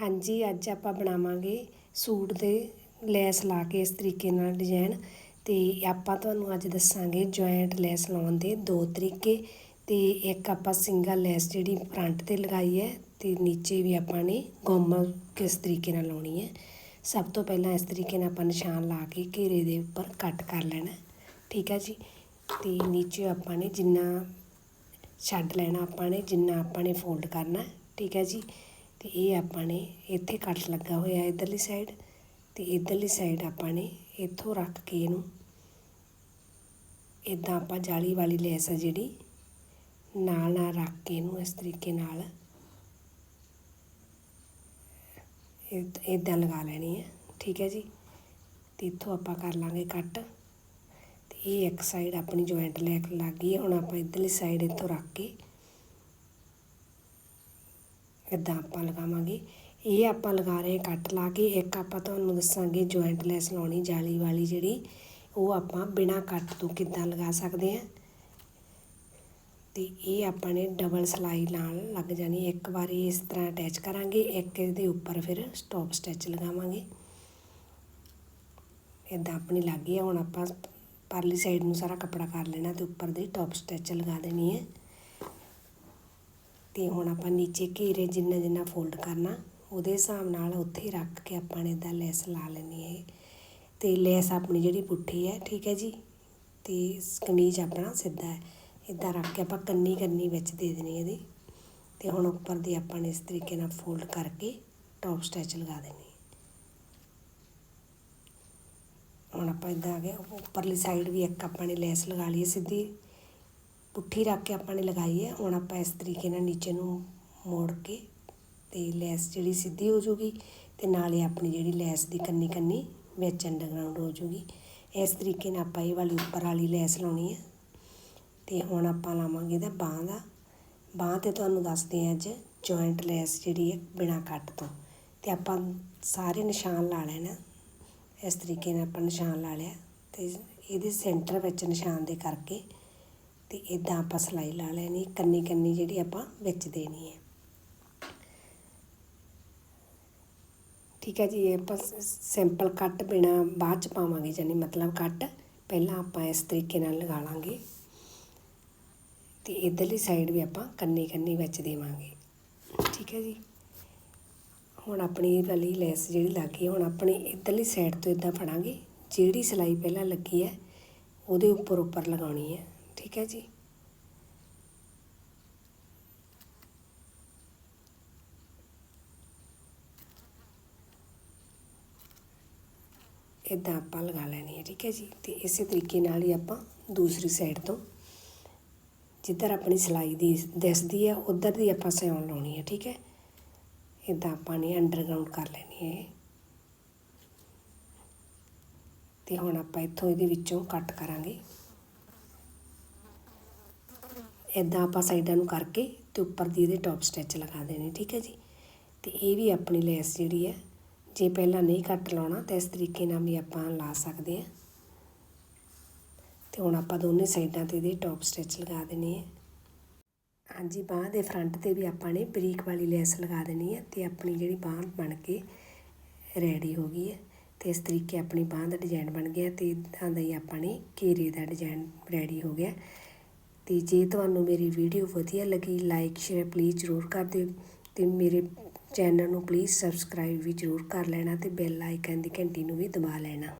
ਹਾਂਜੀ, ਅੱਜ ਆਪਾਂ ਬਣਾਵਾਂਗੇ ਸੂਟ ਦੇ ਲੈਸ ਲਾ ਕੇ ਇਸ ਤਰੀਕੇ ਨਾਲ ਡਿਜ਼ਾਈਨ ਤੇ ਆਪਾਂ ਤੁਹਾਨੂੰ ਅੱਜ ਦੱਸਾਂਗੇ ਜੁਆਇੰਟ ਲੈਸ ਲਾਉਣ ਦੇ ਦੋ ਤਰੀਕੇ ਤੇ ਇੱਕ ਆਪਾਂ ਸਿੰਗਲ ਲੈਸ ਜਿਹੜੀ ਫਰੰਟ ਤੇ ਲਗਾਈ ਹੈ ਤੇ ਨੀਚੇ ਵੀ ਆਪਾਂ ਨੇ ਗੁੰਮ ਕਿਸ ਤਰੀਕੇ ਨਾਲ ਲਾਉਣੀ ਹੈ। ਸਭ ਤੋਂ ਪਹਿਲਾਂ ਇਸ ਤਰੀਕੇ ਨਾਲ ਆਪਾਂ ਨਿਸ਼ਾਨ ਲਾ ਕੇ ਘੇਰੇ ਦੇ ਉੱਪਰ ਕੱਟ ਕਰ ਲੈਣਾ, ਠੀਕ ਹੈ ਜੀ? ਤੇ ਨੀਚੇ ਆਪਾਂ ਨੇ ਜਿੰਨਾ ਛੱਡ ਲੈਣਾ ਆਪਾਂ ਨੇ, ਜਿੰਨਾ ਆਪਾਂ ਨੇ ਫੋਲਡ ਕਰਨਾ, ਠੀਕ ਹੈ ਜੀ? ਅਤੇ ਇਹ ਆਪਾਂ ਨੇ ਇੱਥੇ ਕੱਟ ਲੱਗਾ ਹੋਇਆ ਇਧਰਲੀ ਸਾਈਡ ਅਤੇ ਇਧਰਲੀ ਸਾਈਡ ਆਪਾਂ ਨੇ ਇੱਥੋਂ ਰੱਖ ਕੇ ਇਹਨੂੰ ਇਦਾਂ ਆਪਾਂ ਜਾਲੀ ਵਾਲੀ ਲੈਸ ਆ ਜਿਹੜੀ, ਨਾਲ ਨਾਲ ਰੱਖ ਕੇ ਇਹਨੂੰ ਇਸ ਤਰੀਕੇ ਨਾਲ ਇਦਾਂ ਲਗਾ ਲੈਣੀ ਹੈ, ਠੀਕ ਹੈ ਜੀ? ਤੇ ਇੱਥੋਂ ਆਪਾਂ ਕਰ ਲਾਂਗੇ ਕੱਟ। ਤੇ ਇਹ ਇੱਕ ਸਾਈਡ ਆਪਣੀ ਜੁਆਇੰਟ ਲੈ ਕੇ ਲੱਗ ਗਈ ਹੈ, ਹੁਣ ਆਪਾਂ ਇਧਰਲੀ ਸਾਈਡ ਇੱਥੋਂ ਰੱਖ ਕੇ ਇਦਾਂ ਆਪਾਂ ਲਗਾਵਾਂਗੇ? ਇਹ ਆਪਾਂ ਲਗਾ ਰਹੇ ਕੱਟ ਲਾ ਕੇ, ਇੱਕ ਆਪਾਂ ਤੁਹਾਨੂੰ ਦੱਸਾਂਗੇ ਜੁਆਇੰਟ ਲੈਸ ਲਾਉਣੀ, ਜਾਲੀ ਵਾਲੀ ਜਿਹੜੀ, ਉਹ ਆਪਾਂ ਬਿਨਾ ਕੱਟ ਤੋਂ ਕਿੱਦਾਂ ਲਗਾ ਸਕਦੇ ਹਾਂ। ਤੇ ਇਹ ਆਪਾਂ ਨੇ ਡਬਲ ਸਲਾਈ ਨਾਲ ਲੱਗ ਜਾਣੀ, ਇੱਕ ਵਾਰੀ ਇਸ ਤਰ੍ਹਾਂ ਅਟੈਚ ਕਰਾਂਗੇ, ਇੱਕ ਇਹਦੇ ਉੱਪਰ ਫਿਰ ਸਟਾਪ ਸਟਿਚ ਲਗਾਵਾਂਗੇ। ਇਦਾਂ ਆਪਣੀ ਲੱਗ ਗਈ ਹੁਣ ਆਪਾਂ ਪਰਲੀ ਸਾਈਡ ਨੂੰ ਸਾਰਾ ਕੱਪੜਾ ਕਰ ਲੈਣਾ ਤੇ ਉੱਪਰ ਦੀ ਟੌਪ ਸਟਿਚ ਲਗਾ ਦੇਣੀ ਹੈ। ਅਤੇ ਹੁਣ ਆਪਾਂ ਨੀਚੇ ਘੇਰੇ ਜਿੰਨਾ ਜਿੰਨਾ ਫੋਲਡ ਕਰਨਾ, ਉਹਦੇ ਹਿਸਾਬ ਨਾਲ ਉੱਥੇ ਰੱਖ ਕੇ ਆਪਾਂ ਨੇ ਇੱਦਾਂ ਲੈਸ ਲਾ ਲੈਣੀ ਹੈ ਅਤੇ ਲੈਸ ਆਪਣੀ ਜਿਹੜੀ ਪੁੱਠੀ ਹੈ, ਠੀਕ ਹੈ ਜੀ? ਅਤੇ ਕਮੀਜ਼ ਆਪਣਾ ਸਿੱਧਾ ਹੈ। ਇੱਦਾਂ ਰੱਖ ਕੇ ਆਪਾਂ ਕੰਨੀ ਕੰਨੀ ਵਿੱਚ ਦੇ ਦੇਣੀ ਇਹਦੀ। ਅਤੇ ਹੁਣ ਉੱਪਰ ਦੀ ਆਪਾਂ ਨੇ ਇਸ ਤਰੀਕੇ ਨਾਲ ਫੋਲਡ ਕਰਕੇ ਟੌਪ ਸਟਿਚ ਲਗਾ ਦੇਣੀ ਹੁਣ ਆਪਾਂ ਇਦਾਂ ਆ ਗਏ, ਉੱਪਰਲੀ ਸਾਈਡ ਵੀ ਇੱਕ ਆਪਾਂ ਨੇ ਲੈਸ ਲਗਾ ਲਈ ਸਿੱਧੀ। ਪੁੱਠੀ ਰੱਖ ਕੇ ਆਪਾਂ ਨੇ ਲਗਾਈ ਹੈ। ਹੁਣ ਆਪਾਂ ਇਸ ਤਰੀਕੇ ਨਾਲ ਨੀਚੇ ਨੂੰ ਮੋੜ ਕੇ ਤੇ ਲੈਸ ਜਿਹੜੀ ਸਿੱਧੀ ਹੋ ਜੂਗੀ ਤੇ ਨਾਲੇ ਆਪਣੀ ਜਿਹੜੀ ਲੈਸ ਦੀ ਕੰਨੀ ਕੰਨੀ ਵਿੱਚ ਅੰਡਰਗਰਾਉਂਡ ਹੋ ਜੂਗੀ। ਇਸ ਤਰੀਕੇ ਨਾਲ ਆਪਾਂ ਇਹ ਵਾਲੀ ਉੱਪਰ ਵਾਲੀ ਲੈਸ ਲਾਉਣੀ ਹੈ। ਤੇ ਹੁਣ ਆਪਾਂ ਲਾਵਾਂਗੇ ਇਹਦਾ ਬਾਹ ਦਾ। ਬਾਹ ਤੇ ਤੁਹਾਨੂੰ ਦੱਸਦੇ ਆ ਅੱਜ ਜੁਆਇੰਟ ਲੈਸ ਜਿਹੜੀ ਹੈ ਬਿਨਾ ਕੱਟ ਤੋਂ। ਤੇ ਆਪਾਂ ਸਾਰੇ ਨਿਸ਼ਾਨ ਲਾ ਲੈਣਾ। ਇਸ ਤਰੀਕੇ ਨਾਲ ਆਪਾਂ ਨਿਸ਼ਾਨ ਲਾ ਲਿਆ ਤੇ ਇਹਦੇ ਸੈਂਟਰ ਵਿੱਚ ਨਿਸ਼ਾਨ ਦੇ ਕਰਕੇ ਤੇ ਇਦਾਂ ਆਪਾਂ ਸਲਾਈ ਲਾ ਲੈਣੀ ਕੰਨੀ ਕੰਨੀ ਜਿਹੜੀ ਆਪਾਂ ਵਿੱਚ ਦੇਣੀ ਹੈ। ਠੀਕ ਹੈ ਜੀ, ਇਹ ਆਪਾਂ ਸਿੰਪਲ ਕੱਟ ਬਿਨਾ ਬਾਅਦ ਚ ਪਾਵਾਂਗੇ ਜਾਨੀ ਮਤਲਬ ਕੱਟ ਪਹਿਲਾਂ ਆਪਾਂ ਇਸ ਤਰੀਕੇ ਨਾਲ ਲਗਾ ਲਾਂਗੇ। ਤੇ ਇਧਰਲੀ ਸਾਈਡ ਵੀ ਆਪਾਂ ਕੰਨੀ ਕੰਨੀ ਵਿੱਚ ਦੇਵਾਂਗੇ। ਠੀਕ ਹੈ ਜੀ। ਹੁਣ ਆਪਣੀ ਵਾਲੀ ਲੈਸ ਜਿਹੜੀ ਲੱਗੀ ਹੁਣ ਆਪਣੀ ਇਧਰਲੀ ਸਾਈਡ ਤੋਂ ਇਦਾਂ ਫੜਾਂਗੇ। ਜਿਹੜੀ ਸਲਾਈ ਪਹਿਲਾਂ ਲੱਗੀ ਹੈ, ਉਹਦੇ ਉੱਪਰ ਉੱਪਰ ਲਗਾਉਣੀ ਹੈ। ਠੀਕ ਹੈ ਜੀ। ਇਦਾਂ ਆਪਾਂ ਲਗਾ ਲੈਣੀ ਹੈ, ਠੀਕ ਹੈ ਜੀ। ਤੇ ਇਸੇ ਤਰੀਕੇ ਨਾਲ ਹੀ ਆਪਾਂ ਦੂਸਰੀ ਸਾਈਡ ਤੋਂ ਜਿੱਧਰ ਆਪਣੀ ਸਲਾਈ ਦੀ ਦਿਸਦੀ ਹੈ, ਉਧਰ ਦੀ ਆਪਾਂ ਸਿਉਣ ਲਾਉਣੀ ਹੈ, ਠੀਕ ਹੈ। ਇਦਾਂ ਆਪਾਂ ਨੇ ਅੰਡਰਗਰਾਉਂਡ ਕਰ ਲੈਣੀ ਹੈ। ਤੇ ਹੁਣ ਆਪਾਂ ਇੱਥੋਂ ਇਹਦੇ ਵਿੱਚੋਂ ਕੱਟ ਕਰਾਂਗੇ। ਇਦਾਂ ਆਪਾਂ ਸਾਈਡਾਂ ਨੂੰ ਕਰਕੇ ਤੇ ਉੱਪਰ ਦੀ ਇਹਦੇ ਟੌਪ ਸਟਿਚ ਲਗਾ ਦੇਣੇ, ਠੀਕ ਹੈ ਜੀ? ਤੇ ਇਹ ਵੀ ਆਪਣੀ ਲੈਸ ਜਿਹੜੀ ਹੈ, ਜੇ ਪਹਿਲਾਂ ਨਹੀਂ ਕੱਟ ਲਾਉਣਾ ਤਾਂ ਇਸ ਤਰੀਕੇ ਨਾਲ ਵੀ ਆਪਾਂ ਲਾ ਸਕਦੇ ਹਾਂ। ਤੇ ਹੁਣ ਆਪਾਂ ਦੋਨੇ ਸਾਈਡਾਂ ਤੇ ਇਹਦੇ ਟੌਪ ਸਟਿਚ ਲਗਾ ਦੇਣੇ ਹੈ। ਹਾਂਜੀ, ਬਾਹ ਦੇ ਫਰੰਟ ਤੇ ਵੀ ਆਪਾਂ ਨੇ ਬਰੀਕ ਵਾਲੀ ਲੈਸ ਲਗਾ ਦੇਣੀ ਹੈ ਤੇ ਆਪਣੀ ਜਿਹੜੀ ਬਾਹ ਬਣ ਕੇ ਰੈਡੀ ਹੋ ਗਈ ਹੈ। ਤੇ ਇਸ ਤਰੀਕੇ ਆਪਣੀ ਬਾਹ ਦਾ ਡਿਜ਼ਾਈਨ ਬਣ ਗਿਆ ਤੇ ਇਦਾਂ ਦਾ ਹੀ ਆਪਾਂ ਨੇ ਘੇਰੇ ਦਾ ਡਿਜ਼ਾਈਨ ਰੈਡੀ ਹੋ ਗਿਆ। ਤੇ ਜੇ ਤੁਹਾਨੂੰ ਮੇਰੀ ਵੀਡੀਓ ਵਧੀਆ ਲੱਗੀ ਲਾਈਕ ਸ਼ੇਅਰ ਪਲੀਜ਼ ਜ਼ਰੂਰ ਕਰ ਦਿਓ ਤੇ ਮੇਰੇ ਚੈਨਲ ਨੂੰ ਪਲੀਜ਼ ਸਬਸਕ੍ਰਾਈਬ ਵੀ ਜ਼ਰੂਰ ਕਰ ਲੈਣਾ ਤੇ ਬੈਲ ਆਈਕਨ ਦੀ ਘੰਟੀ ਨੂੰ ਵੀ ਦਬਾ ਲੈਣਾ।